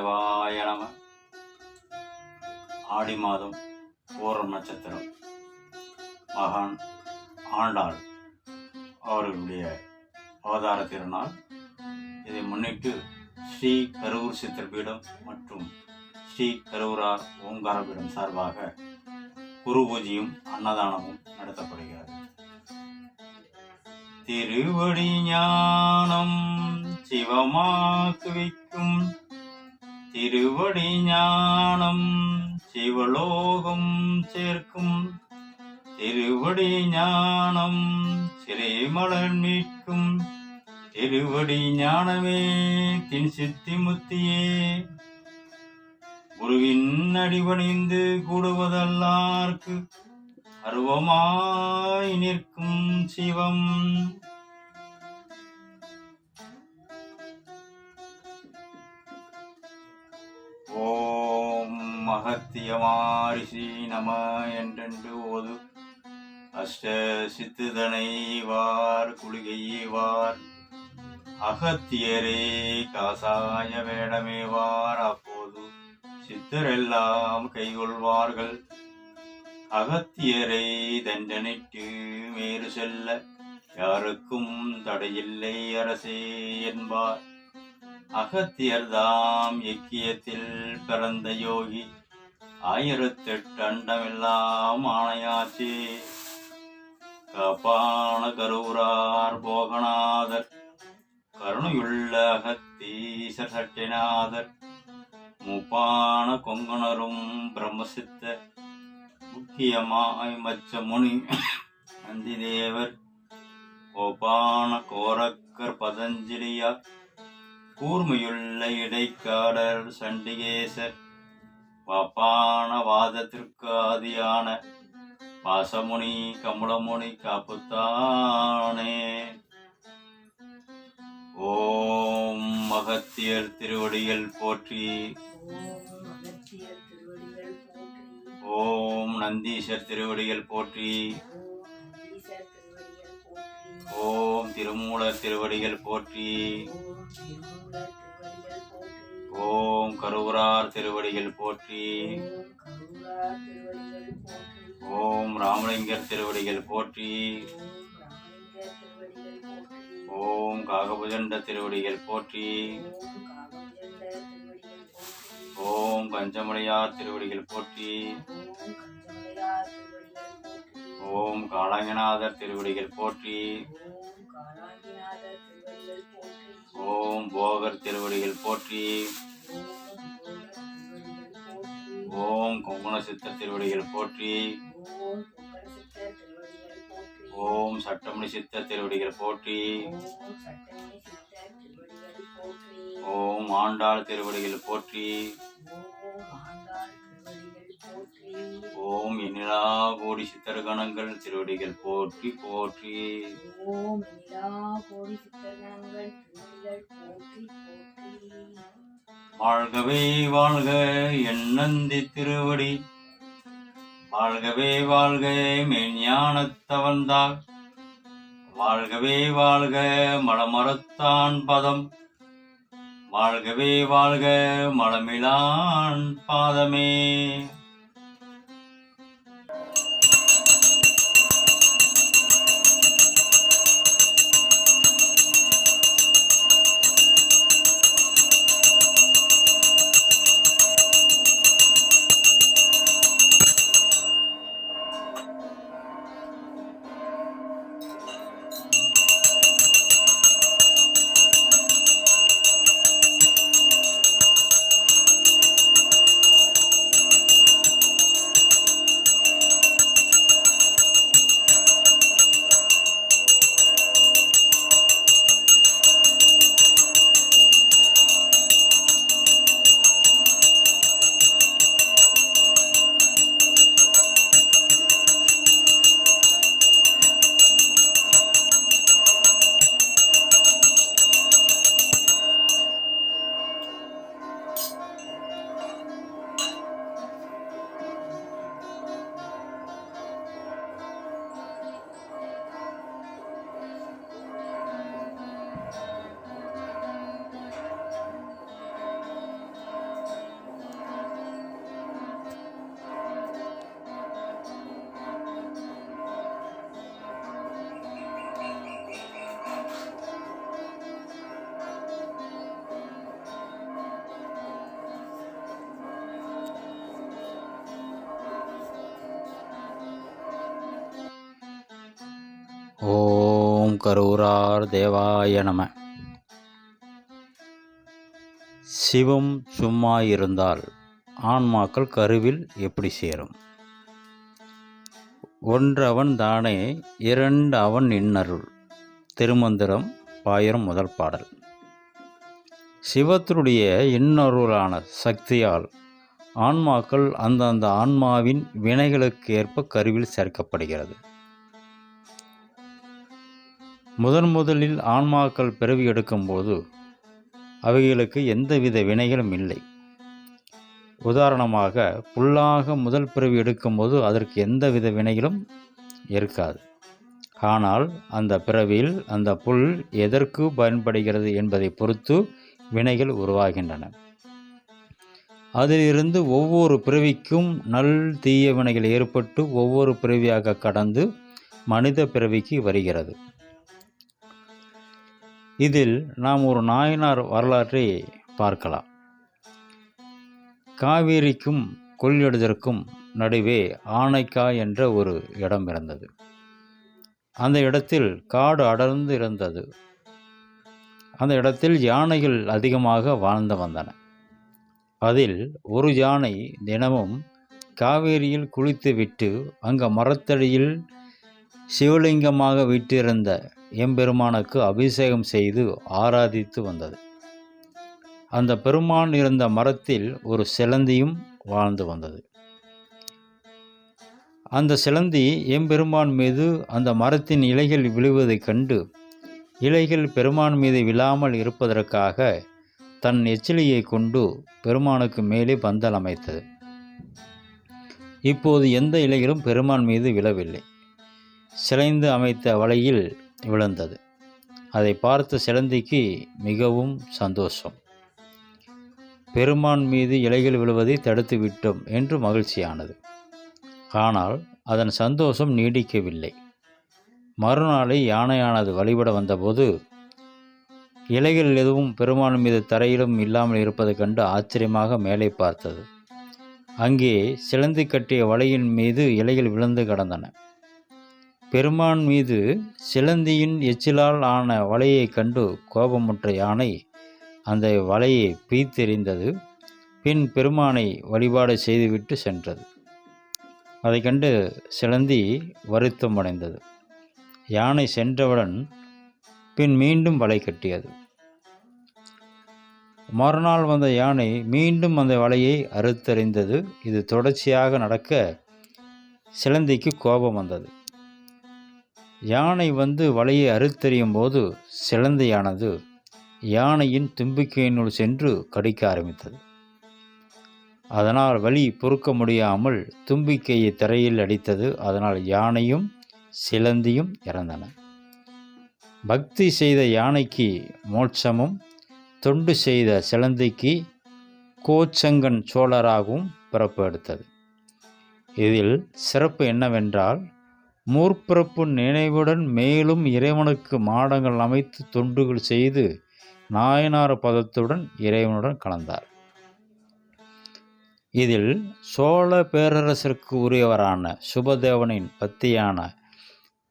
மகாதேவாய நம. ஆடி மாதம் பூரம் நட்சத்திரம். மகான் ஆண்டாள் அவர்களுடைய அவதார திருநாள். இதை முன்னிட்டு ஸ்ரீ கரூர் சித்திரபீடம் மற்றும் ஸ்ரீ கரூரார் ஓங்காரபீடம் சார்பாக குரு பூஜையும் அன்னதானமும் நடத்தப்படுகிறது. திருவடி ஞானம் சிவமாக்குவிக்கும் வைக்கும் திருவடி ஞானம் சிவலோகம் சேர்க்கும். திருவடி ஞானம் சிறைமலர் மீட்கும். திருவடி ஞானமே தின் சித்தி முத்தியே. குருவின் அடிபணிந்து கூடுவதல்லார்க்கு அருவமாய் நிற்கும் சிவம். ஓம் மகத்தியமாரிஷி நம என்றென்று ஓது. அஷ்ட சித்துதனை வார் குளிகைவார் அகத்தியரே காசாய வேடமேவார் அப்போது சித்தரெல்லாம் கைகொள்வார்கள். அகத்தியரை தண்டனைட்டு மேறு செல்ல யாருக்கும் தடையில்லை அரசே என்பார். அகத்தியர்தாம் இக்கியத்தில் பிறந்த யோகி ஆயிரத்தெட்டு அண்டமெல்லாம் ஆணையாச்சே. காப்பான கருவுரார் போகநாதர் கருணையுள்ள அகத்தீசர் சட்டிநாதர் முப்பான கொங்குணரும் பிரம்மசித்த முக்கியமாய் மச்ச முனி நந்திதேவர் கோபான கோரக்கர் பதஞ்சலியார் கூர்மையுள்ள இடைக்காடர் சண்டிகேசர் பாப்பான வாதத்திற்கு ஆதியான பாசமுனி கமலமுனி காப்புத்தானே. ஓம் மகத்தியர் திருவடிகள் போற்றி ஓம் போற்றி. ஓம் நந்தீசர் திருவடிகள் போற்றி. ஓம் திருமூலர் திருவடிகள் போற்றி. ஓம் திருமூலர் திருவடிகள் போற்றி. ஓம் கருவூரார் திருவடிகள் போற்றி ஓம் ராமலிங்கர் திருவடிகள் போற்றி. ஓம் காகபுஜண்ட திருவடிகள் போற்றி. ஓம் திருவடிகள் போற்றி ஓம் பஞ்சமுடையார் திருவடிகள் போற்றி. ஓம் காளாங்கநாதர் திருவடிகள் போற்றி. ஓம் போகர் திருவடிகள் போற்றி. ஓம் போகர் திருவடிகள் போற்றி. ஓம் சட்டமணி சித்த திருவடிகள் போற்றி. ஓம் ஆண்டாள் திருவடிகள் போற்றி. ஓம் ஆண்டாள் திருவடிகள் போற்றி ஓம் எண்ணிலா கோடி சித்தர்கணங்கள் திருவடிகள் போற்றி போற்றி. ஓம் நிலா கோடி சித்தர்கணங்கள் திருவடிகள் போற்றி போற்றி. வாழ்கவே வாழ்க என் நந்தி திருவடி. வாழ்கவே வாழ்க மெஞ்ஞானத்தவந்தாள் வாழ்கவே வாழ்க மலமரத்தான் பதம். வாழ்கவே வாழ்க மலமிலான் பாதமே. ஓம் கரூரார் தேவாய நம. சிவம் சும்மா இருந்தால் ஆன்மாக்கள் கருவில் எப்படி சேரும்? ஒன்றவன் தானே இரண்டு அவன் இன்னருள். திருமந்திரம் பாயிரம் முதல் பாடல். சிவத்தினுடைய இன்னருளான சக்தியால் ஆன்மாக்கள் அந்தந்த ஆன்மாவின் வினைகளுக்கு ஏற்ப கருவில் சேர்க்கப்படுகிறது. முதன் முதலில் ஆன்மாக்கள் பிறவி எடுக்கும்போது அவைகளுக்கு எந்தவித வினைகளும் இல்லை. உதாரணமாக புல்லாக முதல் பிறவி எடுக்கும்போது அதற்கு எந்தவித வினைகளும் இருக்காது. ஆனால் அந்த பிறவியில் அந்த புல் எதற்கு பயன்படுகிறது என்பதை பொறுத்து வினைகள் உருவாகின்றன. அதிலிருந்து ஒவ்வொரு பிறவிக்கும் நல் தீய வினைகள் ஏற்பட்டு ஒவ்வொரு பிறவியாக கடந்து மனித பிறவிக்கு வருகிறது. இதில் நாம் ஒரு நாயனார் வரலாற்றை பார்க்கலாம். காவேரிக்கும் கொள்ளிடத்திற்கும் நடுவே ஆனைக்கா என்ற ஒரு இடம் இருந்தது. அந்த இடத்தில் காடு அடர்ந்து இருந்தது. அந்த இடத்தில் யானைகள் அதிகமாக வாழ்ந்து வந்தன. அதில் ஒரு யானை தினமும் காவேரியில் குளித்துவிட்டு அங்கு மரத்தடியில் சிவலிங்கமாக விட்டிருந்த எம்பெருமானுக்கு அபிஷேகம் செய்து ஆராதித்து வந்தது. அந்த பெருமான் இருந்த மரத்தில் ஒரு சிலந்தியும் வாழ்ந்து வந்தது. அந்த சிலந்தி எம்பெருமான் மீது அந்த மரத்தின் இலைகள் விழுவதைக் கண்டு இலைகள் பெருமான் மீது விழாமல் இருப்பதற்காக தன் எச்சிலியை கொண்டு பெருமானுக்கு மேலே பந்தல் அமைத்தது. இப்போது எந்த இலைகளும் பெருமான் மீது விழவில்லை. சிலைந்து அமைத்த வலையில் விழுந்தது. அதை பார்த்த சிலந்திக்கு மிகவும் சந்தோஷம். பெருமான் மீது இலைகள் விழுவதை தடுத்து விட்டோம் என்று மகிழ்ச்சியானது. ஆனால் அதன் சந்தோஷம் நீடிக்கவில்லை. மறுநாளை யானையானது வழிபட வந்தபோது இலைகள் எதுவும் பெருமான் மீது தரையிலும் இல்லாமல் இருப்பதைக் கண்டு ஆச்சரியமாக மேலே பார்த்தது. அங்கே சிலந்தி கட்டிய வலையின் மீது இலைகள் விழுந்து கிடந்தன. பெருமான் மீது சிலந்தியின் எச்சிலால் ஆன வலையை கண்டு கோபமுற்ற யானை அந்த வலையை பிய்த்தெறிந்தது பின் பெருமானை வழிபாடு செய்துவிட்டு சென்றது. அதை கண்டு சிலந்தி வருத்தம் அடைந்தது. யானை சென்றவுடன் பின் மீண்டும் வலை கட்டியது. மறுநாள் வந்த யானை மீண்டும் அந்த வலையை அறுத்தறிந்தது. இது தொடர்ச்சியாக நடக்க சிலந்திக்கு கோபம் வந்தது. யானை வந்து வலையை அறுத்தறியும் போது சிலந்தையானது யானையின் தும்பிக்கையினுள் சென்று கடிக்க ஆரம்பித்தது. அதனால் வலி பொறுக்க முடியாமல் தும்பிக்கையை தரையில் அடித்தது. அதனால் யானையும் சிலந்தியும் இறந்தன. பக்தி செய்த யானைக்கு மோட்சமும் தொண்டு செய்த சிலந்திக்கு கோச்சங்கன் சோழராகவும் பிறப்பு எடுத்தது. இதில் சிறப்பு என்னவென்றால் மூர்ப்பிறப்பு நினைவுடன் மேலும் இறைவனுக்கு மாடங்கள் அமைத்து தொண்டுகள் செய்து நாயனார் பதத்துடன் இறைவனுடன் கலந்தார். இதில் சோழ பேரரசிற்கு உரியவரான சுபதேவனின் பத்தியான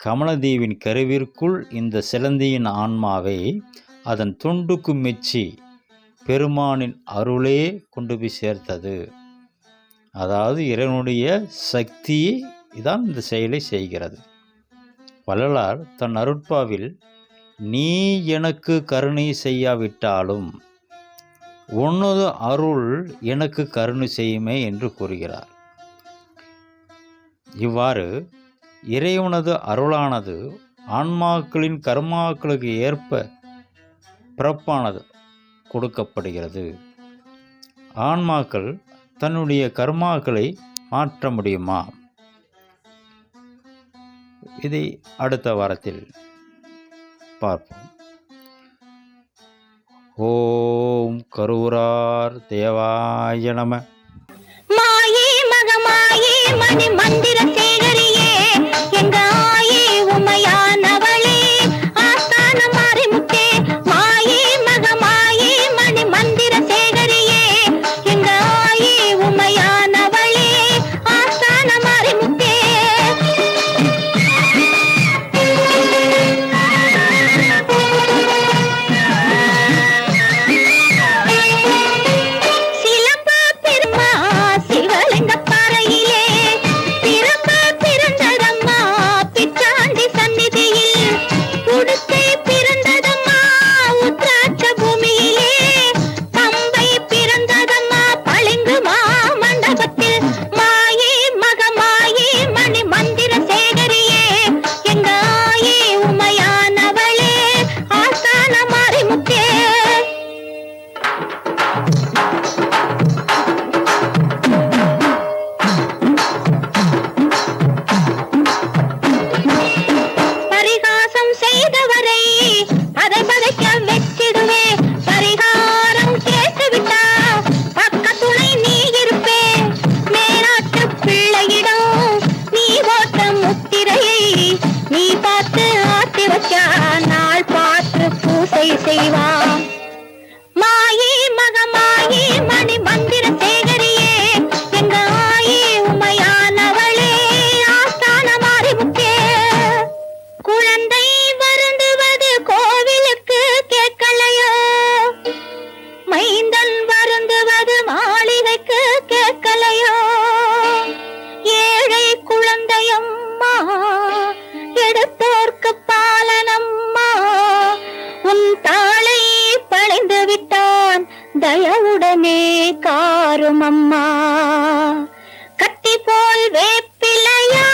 கமலதீவின் கருவிற்குள் இந்த சிலந்தியின் ஆன்மாவை அதன் துண்டுக்கு மெச்சி பெருமானின் அருளே கொண்டு போய் சேர்த்தது. அதாவது இறைவனுடைய சக்தியை இதான் இந்த செயலை செய்கிறது. வள்ளலார் தன் அருட்பாவில் நீ எனக்கு கருணை செய்யாவிட்டாலும் உன்னது அருள் எனக்கு கருணை செய்யுமே என்று கூறுகிறார். இவ்வாறு இறைவனது அருளானது ஆன்மாக்களின் கர்மாக்களுக்கு ஏற்ப பிறப்பானது கொடுக்கப்படுகிறது. ஆன்மாக்கள் தன்னுடைய கர்மாக்களை மாற்ற முடியுமா? இதை அடுத்த வாரத்தில் பார்ப்போம். ஓம் கரூரார் தேவாய நம. மாயே மகமாயே மணி மந்திரத்தை அம்மா கட்டி போல் வேப்பிலையா?